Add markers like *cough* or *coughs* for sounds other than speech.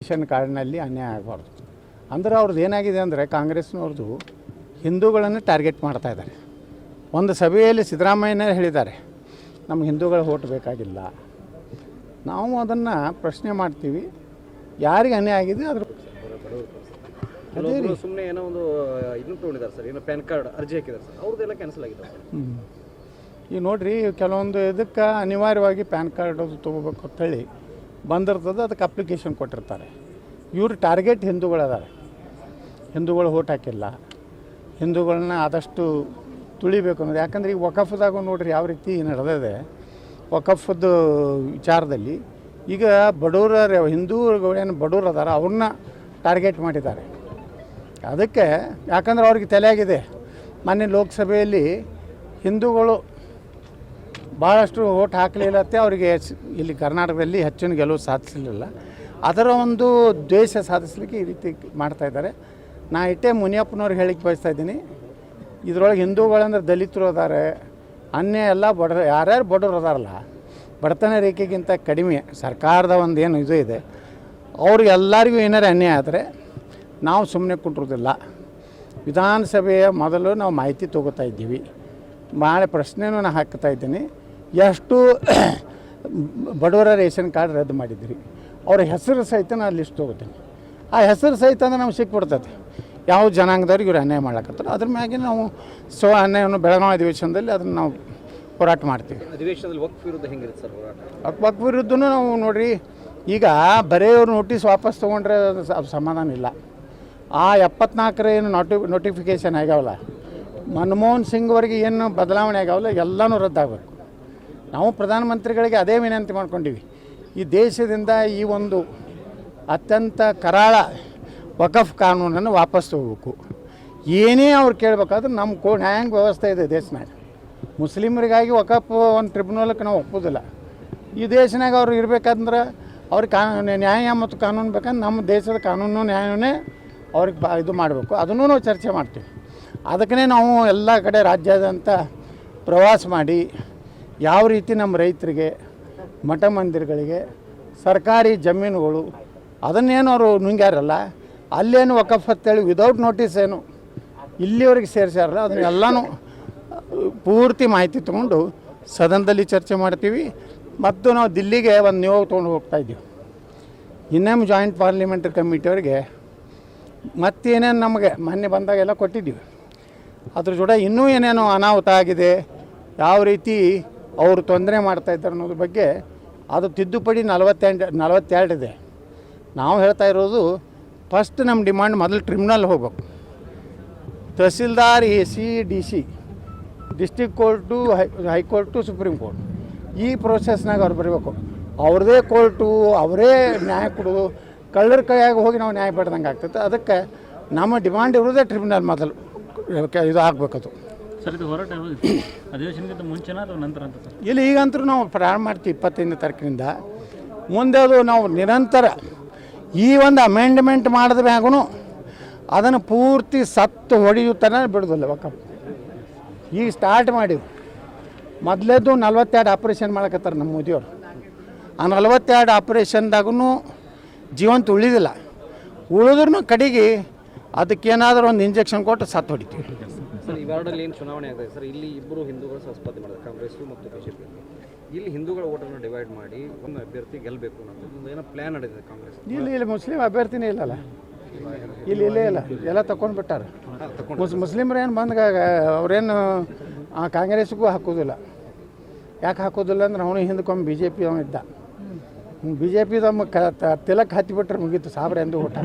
Ration ಕಾರ್ಡ್ನಲ್ಲಿ ಅನ್ಯಾಯ ಆಗಬಾರ್ದು. ಅಂದ್ರೆ ಅವ್ರದ್ದು ಏನಾಗಿದೆ ಅಂದರೆ ಕಾಂಗ್ರೆಸ್ನವ್ರದ್ದು ಹಿಂದೂಗಳನ್ನು ಟಾರ್ಗೆಟ್ ಮಾಡ್ತಾ ಇದ್ದಾರೆ. ಒಂದು ಸಭೆಯಲ್ಲಿ ಸಿದ್ದರಾಮಯ್ಯನೇ ಹೇಳಿದ್ದಾರೆ ನಮ್ಗೆ ಹಿಂದೂಗಳು ಓಟ್ ಬೇಕಾಗಿಲ್ಲ. ನಾವು ಅದನ್ನು ಪ್ರಶ್ನೆ ಮಾಡ್ತೀವಿ. ಯಾರಿಗೆ ಅನ್ಯಾಯ ಆಗಿದೆ ಅದ್ರ ಸುಮ್ಮನೆ ಏನೋ ಒಂದು ಇದನ್ನು ತೊಗೊಂಡಿದ್ದಾರೆ ಸರ್ ಏನೋ ಪ್ಯಾನ್ ಕಾರ್ಡ್ ಅರ್ಜಿ ಹಾಕಿದ್ದಾರೆ ಸರ್. ಅವ್ರದ್ದೆಲ್ಲ ಕ್ಯಾನ್ಸಲ್ ಆಗಿದೆ. ಈಗ ನೋಡಿರಿ ಕೆಲವೊಂದು ಇದಕ್ಕೆ ಅನಿವಾರ್ಯವಾಗಿ ಪ್ಯಾನ್ ಕಾರ್ಡ್ ಅದು ತೊಗೋಬೇಕು ಅಂತೇಳಿ ಬಂದಿರ್ತದೆ, ಅದಕ್ಕೆ ಅಪ್ಲಿಕೇಶನ್ ಕೊಟ್ಟಿರ್ತಾರೆ. ಇವರು ಟಾರ್ಗೆಟ್ ಹಿಂದೂಗಳದಾರೆ. ಹಿಂದೂಗಳು ಓಟ್ ಹಾಕಿಲ್ಲ. ಹಿಂದೂಗಳನ್ನ ಆದಷ್ಟು ತುಳಿಬೇಕು ಅನ್ನೋದು. ಯಾಕಂದ್ರೆ ಈಗ ವಕಫ್ದಾಗ ನೋಡ್ರಿ ಯಾವ ರೀತಿ ನಡೆದಿದೆ. ವಕಫದ್ದು ವಿಚಾರದಲ್ಲಿ ಈಗ ಬಡವರ ಏನು ಬಡವರು ಅದಾರ, ಅವ್ರನ್ನ ಟಾರ್ಗೆಟ್ ಮಾಡಿದ್ದಾರೆ. ಅದಕ್ಕೆ ಯಾಕಂದ್ರೆ ಅವ್ರಿಗೆ ತಲೆಯಾಗಿದೆ. ಮೊನ್ನೆ ಲೋಕಸಭೆಯಲ್ಲಿ ಹಿಂದೂಗಳು ಭಾಳಷ್ಟು ಓಟ್ ಹಾಕಲಿಲ್ಲ ಅಂತ ಅವರಿಗೆ ಇಲ್ಲಿ ಕರ್ನಾಟಕದಲ್ಲಿ ಹೆಚ್ಚಿನ ಗೆಲುವು ಸಾಧಿಸಲಿಲ್ಲ. ಅದರ ಒಂದು ದ್ವೇಷ ಸಾಧಿಸಲಿಕ್ಕೆ ಈ ರೀತಿ ಮಾಡ್ತಾ ಇದ್ದಾರೆ. ನಾ ಇಟ್ಟೆ ಮುನಿಯಪ್ಪನವ್ರಿಗೆ ಹೇಳಿಕ್ಕೆ ಬಯಸ್ತಾ ಇದ್ದೀನಿ. ಇದರೊಳಗೆ ಹಿಂದೂಗಳಂದ್ರೆ ದಲಿತರು ಅದಾರೆ. ಅನ್ಯ ಎಲ್ಲ ಬಡ, ಯಾರ್ಯಾರು ಬಡವರು ಅದಾರಲ್ಲ, ಬಡತನ ರೇಖೆಗಿಂತ ಕಡಿಮೆ ಸರ್ಕಾರದ ಒಂದು ಏನು ಇದು ಇದೆ. ಅವ್ರಿಗೆ ಎಲ್ಲರಿಗೂ ಏನಾರು ಅನ್ಯಾಯ ಆದರೆ ನಾವು ಸುಮ್ಮನೆ ಕೊಟ್ಟಿರೋದಿಲ್ಲ ವಿಧಾನಸಭೆಯ ಮೊದಲು ನಾವು ಮಾಹಿತಿ ತೊಗೋತಾ ಇದ್ದೀವಿ. ಭಾಳ ಪ್ರಶ್ನೆಯೂ ನಾನು ಹಾಕ್ತಾ ಇದ್ದೀನಿ. ಎಷ್ಟು *coughs* ಬಡವರ ರೇಷನ್ ಕಾರ್ಡ್ ರದ್ದು ಮಾಡಿದ್ರಿ ಅವ್ರ ಹೆಸರು ಸಹಿತ ನಾನು ಲಿಸ್ಟ್ ತೊಗೋತೀನಿ. ಆ ಹೆಸರು ಸಹಿತ ಅಂದ್ರೆ ನಮ್ಗೆ ಸಿಕ್ಬಿಡ್ತೈತೆ. ಯಾವ ಜನಾಂಗದವ್ರಿಗೆ ಇವ್ರು ಅನ್ಯಾಯ ಮಾಡ್ಲಕತ್ತಾರ. ಅದ್ರ ಮ್ಯಾಗೆ ನಾವು ಸ್ವ ಅನ್ಯಾಯವನ್ನು ಬೆಳಗಾವಿ ಅಧಿವೇಶನದಲ್ಲಿ ಅದನ್ನು ನಾವು ಹೋರಾಟ ಮಾಡ್ತೀವಿ. ಅಧಿವೇಶನದಲ್ಲಿ ವಕ್ಫ್ ವಿರುದ್ಧ ಹೆಂಗಿರುತ್ತೆ ಸರ್ ಹೋರಾಟ? ಅಕ್ಬಕ್ ವಿರುದ್ಧನೂ ನಾವು ನೋಡ್ರಿ ಈಗ ಬರೀ ಅವ್ರು ನೋಟಿಸ್ ವಾಪಸ್ ತೊಗೊಂಡ್ರೆ ಅದು ಸಮಾಧಾನ ಇಲ್ಲ. ಆ ಎಪ್ಪತ್ನಾಲ್ಕರ ಏನು ನೋಟಿ ನೋಟಿಫಿಕೇಷನ್ ಆಗ್ಯಾವಲ್ಲ ಮನಮೋಹನ್ ಸಿಂಗ್ ಅವರಿಗೆ ಏನು ಬದಲಾವಣೆ ಆಗ್ಯಾವಲ್ಲ ಎಲ್ಲನೂ ರದ್ದಾಗಬೇಕು. ನಾವು ಪ್ರಧಾನಮಂತ್ರಿಗಳಿಗೆ ಅದೇ ವಿನಂತಿ ಮಾಡ್ಕೊಂಡಿವಿ. ಈ ದೇಶದಿಂದ ಈ ಒಂದು ಅತ್ಯಂತ ಕರಾಳ ವಕಫ್ ಕಾನೂನನ್ನು ವಾಪಸ್ ತಗೋಬೇಕು. ಏನೇ ಅವ್ರು ಕೇಳಬೇಕಾದ್ರೆ ನಮ್ಮ ಕೋ, ನ್ಯಾಯಾಂಗ ವ್ಯವಸ್ಥೆ ಇದೆ ದೇಶನಾಗ. ಮುಸ್ಲಿಮರಿಗಾಗಿ ವಕಫ್ ಒಂದು ಟ್ರಿಬ್ಯುನಲ್ಗೆ ನಾವು ಒಪ್ಪೋದಿಲ್ಲ. ಈ ದೇಶನಾಗ ಅವ್ರು ಇರಬೇಕಂದ್ರೆ ಅವ್ರಿಗೆ ಕಾನೂನು, ನ್ಯಾಯ ಮತ್ತು ಕಾನೂನು ಬೇಕಂದ್ರೆ ನಮ್ಮ ದೇಶದ ಕಾನೂನು ನ್ಯಾಯವೇ ಅವ್ರಿಗೆ ಬಾ, ಇದು ಮಾಡಬೇಕು. ಅದನ್ನು ನಾವು ಚರ್ಚೆ ಮಾಡ್ತೀವಿ. ಅದಕ್ಕೇ ನಾವು ಎಲ್ಲ ಕಡೆ ರಾಜ್ಯಾದ್ಯಂತ ಪ್ರವಾಸ ಮಾಡಿ ಯಾವ ರೀತಿ ನಮ್ಮ ರೈತರಿಗೆ, ಮಠ ಮಂದಿರಗಳಿಗೆ, ಸರ್ಕಾರಿ ಜಮೀನುಗಳು, ಅದನ್ನೇನು ಅವರು ನುಂಗ್ಯಾರಲ್ಲ, ಅಲ್ಲೇನು ವಕಫ್ ಅಂತೇಳಿ ವಿದೌಟ್ ನೋಟಿಸ್ ಏನು ಇಲ್ಲಿವರೆಗೆ ಸೇರಿಸ್ಯಾರಲ್ಲ, ಅದನ್ನೆಲ್ಲನೂ ಪೂರ್ತಿ ಮಾಹಿತಿ ತೊಗೊಂಡು ಸದನದಲ್ಲಿ ಚರ್ಚೆ ಮಾಡ್ತೀವಿ. ಮತ್ತು ನಾವು ದಿಲ್ಲಿಗೆ ಒಂದು ನಿಯೋಗ ತೊಗೊಂಡು ಹೋಗ್ತಾ ಇದ್ದೀವಿ. ಇನ್ನೇನು ಜಾಯಿಂಟ್ ಪಾರ್ಲಿಮೆಂಟ್ರಿ ಕಮಿಟಿಯವರಿಗೆ ಮತ್ತೇನೇನು ನಮಗೆ ಮೊನ್ನೆ ಬಂದಾಗೆಲ್ಲ ಕೊಟ್ಟಿದ್ದೀವಿ. ಅದ್ರ ಜೊತೆ ಇನ್ನೂ ಏನೇನು ಅನಾಹುತ ಆಗಿದೆ, ಯಾವ ರೀತಿ ಅವರು ತೊಂದರೆ ಮಾಡ್ತಾಯಿದ್ದಾರೆ ಅನ್ನೋದ್ರ ಬಗ್ಗೆ ಅದು ತಿದ್ದುಪಡಿ ನಲವತ್ತೆಂಟು ನಲವತ್ತೆರಡಿದೆ ನಾವು ಹೇಳ್ತಾ ಇರೋದು ಫಸ್ಟ್ ನಮ್ಮ ಡಿಮಾಂಡ್ ಮೊದಲು ಟ್ರಿಬ್ಯುನಲ್ ಹೋಗ್ಬೇಕು. Tehsildar A, C, D, C district court high, high court supreme court ಈ ಪ್ರೊಸೆಸ್ನಾಗ ಅವ್ರು ಬರಬೇಕು. ಅವ್ರದೇ ಕೋರ್ಟು ಅವರೇ ನ್ಯಾಯ ಕೊಡೋದು ಕಳ್ಳರ ಕೈಯಾಗಿ ಹೋಗಿ ನಾವು ನ್ಯಾಯ ಪಡೆದಂಗೆ ಆಗ್ತೈತೆ. ಅದಕ್ಕೆ ನಮ್ಮ ಡಿಮಾಂಡ್ ಇರೋದೇ ಟ್ರಿಬ್ಯುನಲ್ ಮೊದಲು ಇದು ಆಗಬೇಕದು. ಹೋರಾಟ ಮುಂಚೆನಾ ಅಥವಾ ನಂತರ ಅಂತ ಇಲ್ಲಿ ಈಗಂತೂ ನಾವು ಪ್ರಾರಂಭ ಮಾಡ್ತೀವಿ ಇಪ್ಪತ್ತೈದನೇ ತಾರೀಕಿನಿಂದ. ಮುಂದೆ ಅದು ನಾವು ನಿರಂತರ ಈ ಒಂದು ಅಮೆಂಡ್ಮೆಂಟ್ ಮಾಡಿದ ಮ್ಯಾಗೂ ಅದನ್ನು ಪೂರ್ತಿ ಸತ್ತು ಹೊಡೆಯುತ್ತಾನೆ ಬಿಡೋದಿಲ್ಲ ಒಕ್ಕಪ್ಪ. ಈಗ ಸ್ಟಾರ್ಟ್ ಮಾಡಿ ಮೊದಲೇದು ನಲ್ವತ್ತೆರಡು ಆಪ್ರೇಷನ್ ಮಾಡಕತ್ತಾರೆ ನಮ್ಮ ಮೋದಿಯವರು. ಆ ನಲ್ವತ್ತೆರಡು ಆಪ್ರೇಷನ್ದಾಗೂ ಜೀವಂತ ಉಳಿದಿಲ್ಲ. ಉಳಿದ್ರೂ ಕಡೆಗೆ ಅದಕ್ಕೇನಾದರೂ ಒಂದು ಇಂಜೆಕ್ಷನ್ ಕೊಟ್ಟು ಸತ್ತು ಹೊಡಿತೀವಿ. ಈ ಏನು ಚುನಾವಣೆ ಆಗಿದೆ ಸರ್ ಇಲ್ಲಿ ಇಬ್ಬರು ಹಿಂದೂಗಳು ಸಹಸ್ಪತಿ ಸ್ಪರ್ಧೆ ಮಾಡಿದ್ದಾರೆ. ಕಾಂಗ್ರೆಸ್ ಮತ್ತು ಬಿಜೆಪಿ. ಇಲ್ಲಿ ಹಿಂದೂಗಳ ಓಟನ್ನು ಡಿವೈಡ್ ಮಾಡಿ ಒಂದು ಅಭ್ಯರ್ಥಿ ಗೆಲ್ಲಬೇಕು ಅನ್ನೋದು ಏನೋ ಪ್ಲ್ಯಾನ್ ನಡೆದಿದೆ ಕಾಂಗ್ರೆಸ್ ಇಲ್ಲಿ ಇಲ್ಲಿ ಮುಸ್ಲಿಂ ಅಭ್ಯರ್ಥಿನೇ ಇಲ್ಲಲ್ಲ? ಇಲ್ಲಿ ಇಲ್ಲೇ ಇಲ್ಲ. ಎಲ್ಲ ತಗೊಂಡು ಬಿಟ್ಟಾರೆ ಮುಸ್ ಮುಸ್ಲಿಮ್ರು ಏನು ಬಂದಾಗ ಅವ್ರೇನು ಆ ಕಾಂಗ್ರೆಸ್ಗೂ ಹಾಕೋದಿಲ್ಲ. ಯಾಕೆ ಹಾಕೋದಿಲ್ಲ ಅಂದ್ರೆ ಅವನು ಹಿಂದಕ್ಕೊಮ್ಮೆ ಬಿ ಜೆ ಪಿ ಅವನು ಇದ್ದ ಬಿ ಜೆ ಪಿ ತಮ್ಮ ಕ ತಿಲಕ್ ಹತ್ತಿಬಿಟ್ರೆ ಮುಗೀತು ಸಾಬ್ರೆ ಎಂದು ಊಟ.